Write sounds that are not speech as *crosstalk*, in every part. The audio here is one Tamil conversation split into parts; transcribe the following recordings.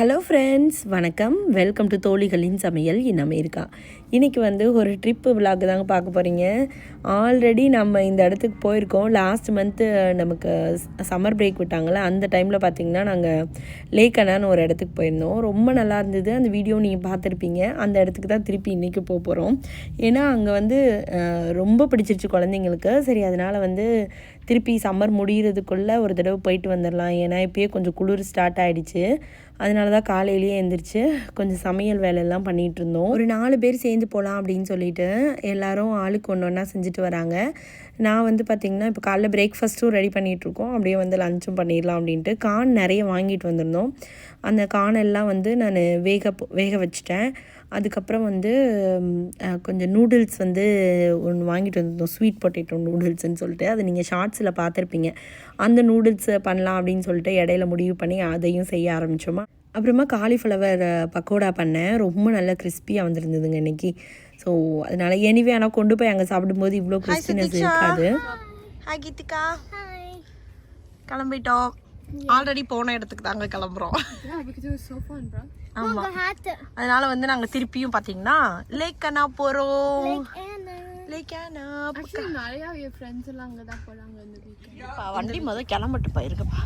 ஹலோ ஃப்ரெண்ட்ஸ் வணக்கம். வெல்கம் டு தோழிகளின் சமையல் இன் அமெரிக்கா. இன்றைக்கி வந்து ஒரு ட்ரிப்பு விலாக் தாங்க பார்க்க போகிறீங்க ஆல்ரெடி நம்ம இந்த இடத்துக்கு போயிருக்கோம். லாஸ்ட் மந்த்து நமக்கு சம்மர் பிரேக் விட்டாங்களே அந்த டைமில் பார்த்திங்கன்னா நாங்கள் லேக்கனான்னு ஒரு இடத்துக்கு போயிருந்தோம். ரொம்ப நல்லா இருந்தது. அந்த வீடியோ நீங்கள் பார்த்துருப்பீங்க. அந்த இடத்துக்கு தான் திருப்பி இன்றைக்கி போக போகிறோம் ஏன்னா அங்கே வந்து ரொம்ப பிடிச்சிருச்சு குழந்தைங்களுக்கு. சரி அதனால் வந்து திருப்பி சம்மர் முடிகிறதுக்குள்ளே ஒரு தடவை போயிட்டு வந்துடலாம் ஏன்னா இப்போயே கொஞ்சம் குளிர் ஸ்டார்ட் ஆகிடுச்சு அதனால தான் காலையிலேயே எழுந்திரிச்சு கொஞ்சம் சமையல் வேலையெல்லாம் பண்ணிகிட்டு இருந்தோம். ஒரு நாலு பேர் சேர்ந்து போகலாம் அப்படின்னு சொல்லிட்டு எல்லாரும் ஆளுக்கு ஒன்று ஒன்றா செஞ்சுட்டு வராங்க. நான் வந்து பார்த்திங்கன்னா இப்போ காலைல பிரேக்ஃபாஸ்ட்டும் ரெடி பண்ணிகிட்ருக்கோம் அப்படியே வந்து லஞ்சும் பண்ணிடலாம் அப்படின்ட்டு கான் நிறைய வாங்கிட்டு வந்திருந்தோம். அந்த கான் எல்லாம் வந்து நான் வேக போ- வேக வச்சிட்டேன். அதுக்கப்புறம் வந்து கொஞ்சம் நூடுல்ஸ் வந்து ஒன்று வாங்கிட்டு வந்திருந்தோம். ஸ்வீட் பொட்டேட்டோ நூடுல்ஸ்ன்னு சொல்லிட்டு. அதை நீங்கள் ஷார்ட்ஸில் பார்த்துருப்பீங்க. அந்த நூடுல்ஸ் பண்ணலாம் அப்படின்னு சொல்லிட்டு இடையில முடிவு பண்ணி அதையும் செய்ய ஆரம்பிச்சோமா. அப்புறமா காலிஃப்ளவர் பக்கோடா பண்ணேன். ரொம்ப நல்லா கிறிஸ்பியாக வந்திருந்ததுங்க இன்னைக்கு. ஸோ அதனால எனிவே ஆனால் கொண்டு போய் அங்கே சாப்பிடும்போது இவ்வளோ கிறிஸ்பினஸ் இருக்காது. ஹாய் கீதிகா கிளம்பிட்டோம். ஆல்ரெடி போன இடத்துக்கு தாங்க கிளம்புறோம். ஆமா. அதனால வந்து நாங்க திருப்பியும் பாத்தீங்கன்னா லேக்கனா போறோம். லேக்கானா நிறைய என் ஃப்ரெண்ட்ஸ் எல்லாம் போறாங்க இந்த வீக்கெண்ட் வண்டி முத கிளம்பட்டு போயிருக்குப்பா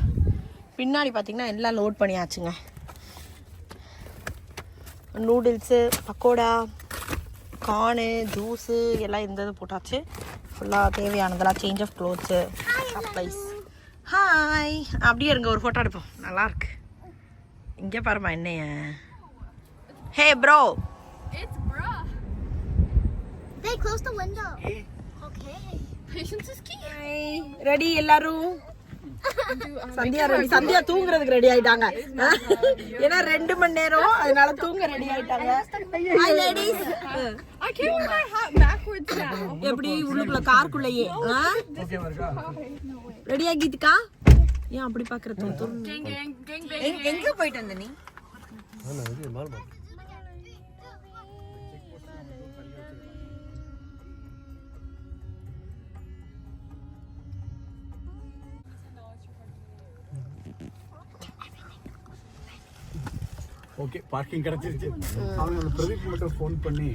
பின்னாடி பாத்தீங்கன்னா எல்லாம் லோட் பண்ணியாச்சுங்க. நூடுல்ஸு பக்கோடா கார்னு ஜூஸு எல்லாம் இந்த இது போட்டாச்சு. ஃபுல்லாக தேவையானதெல்லாம் change of clothes supplies hi அப்படியே இருங்க ஒரு ஃபோட்டோ எடுப்போம். நல்லா இருக்கு இங்கே பாருமா என்னைய. Hey bro. They closed the window. Okay. Patience is key. Ready எல்லாரும்? சந்தியா ரெடி சந்தியா தூங்குறதுக்கு ரெடி ஆயிட்டாங்க. ஏன்னா ரெண்டு மணி நேரம் அதனால தூங்க ரெடி ஆயிட்டாங்க. எப்படி உள்ளுக்குள்ள காருக்குள்ளேயே? ரெடி ஆகிட்டுக்கா ஏன் அப்படி பாக்குற தூ Gang, gang, gang, bang. எங்க போயிட்டு வந்த நீ? ஓகே பார்க்கிங் கிடைச்சிருச்சு. அவனோட பிரதீப் மட்டும் ஃபோன் பண்ணி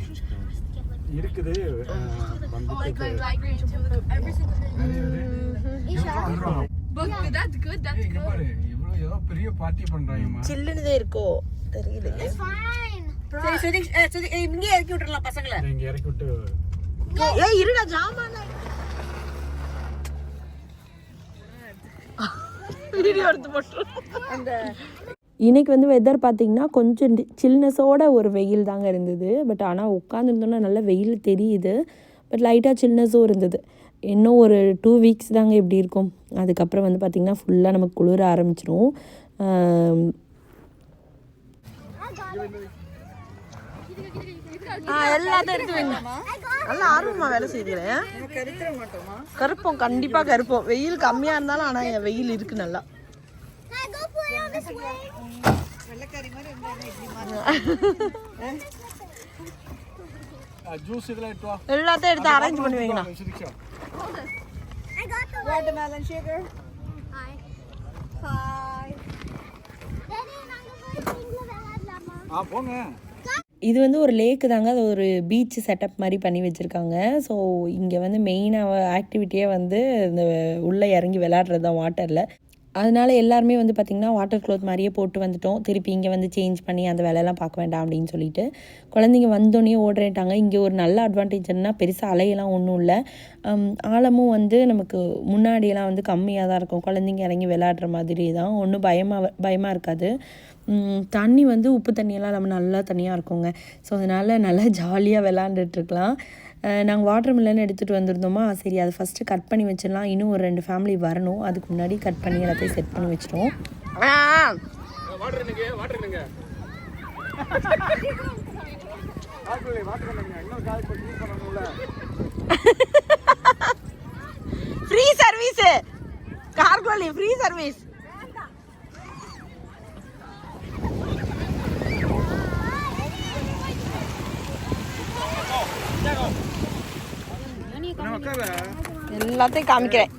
இருக்குது. பெரிய பார்ட்டி பண்றாங்கம்மா. சில்லுன்னு இருக்கோ? Fine. சரி சரி சரி இங்கே இறக்கி விட்டுறலாம் பசங்களை. இங்க இறக்கி விட்டு. ஏய் இருடா ஜாமான. வீடியோ எடுத்து போட்டுரும் இன்னைக்கு வந்து வெதர் பார்த்தீங்கன்னா கொஞ்சம் சில்னஸோட ஒரு வெயில் தாங்க இருந்தது. பட் ஆனால் உட்காந்துருந்தோன்னா நல்ல வெயில் தெரியுது. பட் லைட்டாக சில்னஸும் இருந்தது. இன்னும் ஒரு டூ வீக்ஸ் தாங்க இப்படி இருக்கும். அதுக்கப்புறம் வந்து பார்த்திங்கன்னா ஃபுல்லாக நமக்கு குளிர ஆரம்பிச்சிரும். கருப்போம் கண்டிப்பா கருப்போம். வெயில் கம்மியா இருந்தாலும் ஆனா என் வெயில் இருக்கு நல்லா. ஜூஸ் இதெல்லாம் எடுத்து வா எல்லாத்தையும் எடுத்து arrange watermelon sugar. Hi. Hi. ஆ போங்க இது வந்து ஒரு லேக்கு தாங்க அது ஒரு பீச் செட்டப் மாதிரி பண்ணி வச்சுருக்காங்க ஸோ இங்கே வந்து மெயினாக ஆக்டிவிட்டியே வந்து இந்த உள்ளே இறங்கி விளாட்றது தான் வாட்டரில் அதனால் எல்லாருமே வந்து பார்த்திங்கன்னா வாட்டர் க்ளோத் மாதிரியே போட்டு வந்துட்டோம். திருப்பி இங்கே வந்து சேஞ்ச் பண்ணி அந்த வேலையெல்லாம் பார்க்க வேண்டாம் அப்படின்னு சொல்லிட்டு. குழந்தைங்க வந்தோடனே ஓடுறேட்டாங்க இங்கே ஒரு நல்ல அட்வான்டேஜ் என்ன பெருசாக அலையெல்லாம் ஒன்றும் இல்லை. ஆழமும் வந்து நமக்கு முன்னாடியெல்லாம் வந்து கம்மியாக தான் இருக்கும். குழந்தைங்க இறங்கி விளையாடுற மாதிரி தான். ஒன்றும் பயமாக பயமாக இருக்காது. தண்ணி வந்து உப்பு தண்ணியெல்லாம் நம்ம நல்லா தண்ணியாக இருக்குங்க. ஸோ அதனால் நல்லா ஜாலியாக விளாண்டுட்ருக்கலாம் நாங்கள் வாட்டர் மில்லன் எடுத்துகிட்டு வந்திருந்தோமா? சரி அதை ஃபஸ்ட்டு கட் பண்ணி வச்சிடலாம். இன்னும் ஒரு ரெண்டு ஃபேமிலி வரணும். அதுக்கு முன்னாடி கட் பண்ணி எல்லாத்தையும் செட் பண்ணி வச்சிட்டோம் ஃப்ரீ சர்வீஸ் கார்கோலி ஃப்ரீ சர்வீஸ் எல்லாத்தையும் காமிக்கிறேன்.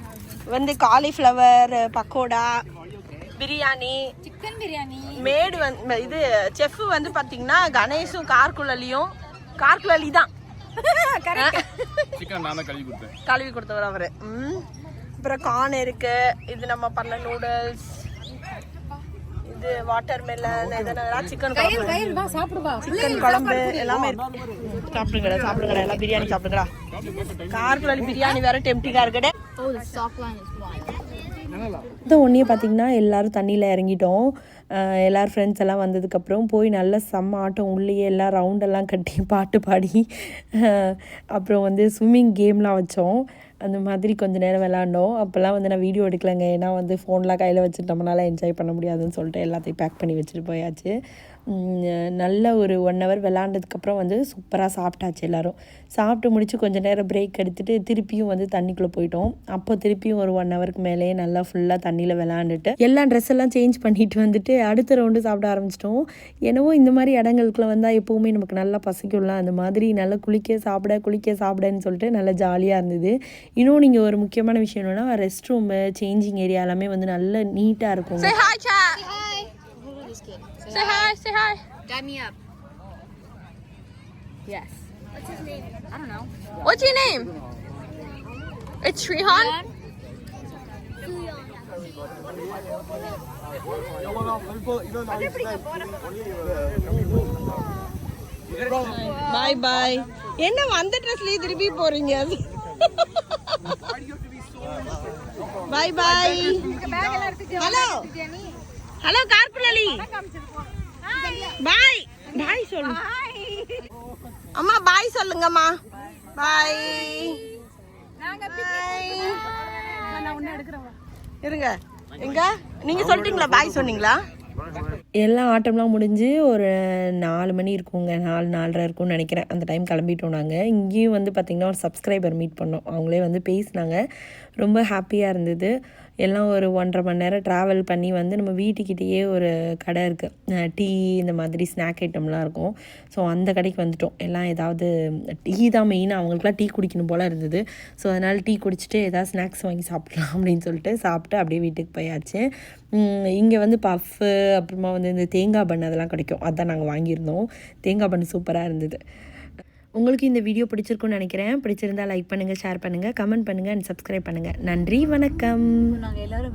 வந்து cauliflower pakoda biryani Chicken biryani. மேடு வந்து இது செஃப் வந்து பாத்தீங்கன்னா கணேஷும் கார்குழலியும் கார்குழலி தான். *laughs* சிக்கன் கழுவி கொடுத்தவர் அவரு. ம். அப்புறம் கார்ன் இருக்கு. இது நம்ம பண்ண நூடுல்ஸ் இது வாட்டர் மெலன் எதனா சிக்கன் குழம்பு. சிக்கன் குழம்பு எல்லாமே இருக்கு. சாப்பிடுங்கடா சாப்பிடுங்கடா எல்லாம் பிரியாணி சாப்பிடுங்கடா. கார்குழலி பிரியாணி வேற டெம்டிங்கா இருக்குடே. இந்த ஒன்றையே பார்த்தீங்கன்னா எல்லாரும் தண்ணியில் இறங்கிட்டோம். அஹ் எல்லார் ஃப்ரெண்ட்ஸ் எல்லாம் வந்ததுக்கப்புறம் போய் நல்ல செம்ம ஆட்டம் உள்ளேயே எல்லாம் ரவுண்டெல்லாம் கட்டி பாட்டு பாடி அப்புறம் வந்து ஸ்விம்மிங் கேம்லாம் வச்சோம். அந்த மாதிரி கொஞ்ச நேரம் விளாண்டோம். அப்போல்லாம் வந்து நான் வீடியோ எடுக்கலைங்க. ஏன்னா வந்து ஃபோன்லாம் கையில் வச்சுட்டு என்ஜாய் பண்ண முடியாதுன்னு சொல்லிட்டு எல்லாத்தையும் பேக் பண்ணி வச்சுட்டு போயாச்சு. நல்ல ஒரு ஒன் ஹவர் விளாண்டதுக்கப்புறம் வந்து சூப்பராக சாப்பிட்டாச்சு எல்லோரும். சாப்பிட்டு முடிச்சு கொஞ்ச நேரம் பிரேக் எடுத்துகிட்டு திருப்பியும் வந்து தண்ணிக்குள்ளே போயிட்டோம். அப்போ திருப்பியும் ஒரு ஒன் ஹவருக்கு மேலேயே நல்லா ஃபுல்லாக தண்ணியில் விளாண்டுட்டு எல்லா ட்ரெஸ் எல்லாம் சேஞ்ச் பண்ணிட்டு வந்துட்டு அடுத்த ரவுண்டு சாப்பிட ஆரம்பிச்சிட்டோம். என்னவோ இந்த மாதிரி இடங்களுக்குள்ள வந்தால் எப்போவுமே நமக்கு நல்லா பசிக்கும்லாம் அந்த மாதிரி நல்லா குளிக்க சாப்பிட குளிக்க சாப்பிடன்னு சொல்லிட்டு நல்லா ஜாலியாக இருந்தது. இன்னும் நீங்கள் ஒரு முக்கியமான விஷயம் என்னென்னா ரெஸ்ட் ரூமு சேஞ்சிங் ஏரியா எல்லாமே வந்து நல்ல நீட்டாக இருக்கும் Say hi, chat. Hi. Who is this kid? Say hi, say hi. Dab me up. Yes. What's his name? I don't know. What's your name? It's Shrihan. பாய் பாய் என்ன வந்த ட்ரெஸ்லயே திருப்பி போறீங்க பாய் பாய் ஹலோ ஹலோ கார்புலலி பாய் பாய் சொல்லு. அம்மா பாய் சொல்லுங்கம்மா. பாய் இருங்க. எங்க? நீங்க சொல்லிட்டீங்களா பாய் சொன்னீங்களா? எல்லா ஆட்டம்லாம் முடிஞ்சு ஒரு நாலு மணி இருக்குங்க நாலு நாலரை இருக்கும்னு நினைக்கிறேன். அந்த டைம் கிளம்பிட்டோம் நாங்கள் இங்கேயும் வந்து பார்த்திங்கன்னா ஒரு சப்ஸ்கிரைபர் மீட் பண்ணோம். அவங்களே வந்து பேசினாங்க. ரொம்ப ஹாப்பியாக இருந்தது. எல்லாம் ஒரு ஒன்றரை மணி நேரம் ட்ராவல் பண்ணி வந்து நம்ம வீட்டுக்கிட்டேயே ஒரு கடை இருக்குது டீ இந்த மாதிரி ஸ்நாக் ஐட்டம்லாம் இருக்கும். ஸோ அந்த கடைக்கு வந்துட்டோம். எல்லாம் ஏதாவது டீ தான் மெயினாக அவங்களுக்குலாம் டீ குடிக்கணும் போல் இருந்தது. ஸோ அதனால் டீ குடிச்சிட்டு ஏதாவது ஸ்நாக்ஸ் வாங்கி சாப்பிட்லாம் அப்படின்னு சொல்லிட்டு சாப்பிட்டு அப்படியே வீட்டுக்கு போயாச்சு. இங்கே வந்து பஃப்பு அப்புறமா வந்து இந்த தேங்காய் பண்ணு அதெல்லாம் கிடைக்கும். அதான் நாங்கள் வாங்கியிருந்தோம். தேங்காய் பண்ணு சூப்பராக இருந்தது. உங்களுக்கு இந்த வீடியோ பிடிச்சிருக்குன்னு நினைக்கிறேன். பிடிச்சிருந்தா லைக் பண்ணுங்கள் ஷேர் பண்ணுங்கள் கமெண்ட் பண்ணுங்கள் அண்ட் சப்ஸ்கிரைப் பண்ணுங்கள் நன்றி வணக்கம். நாங்கள் எல்லோரும்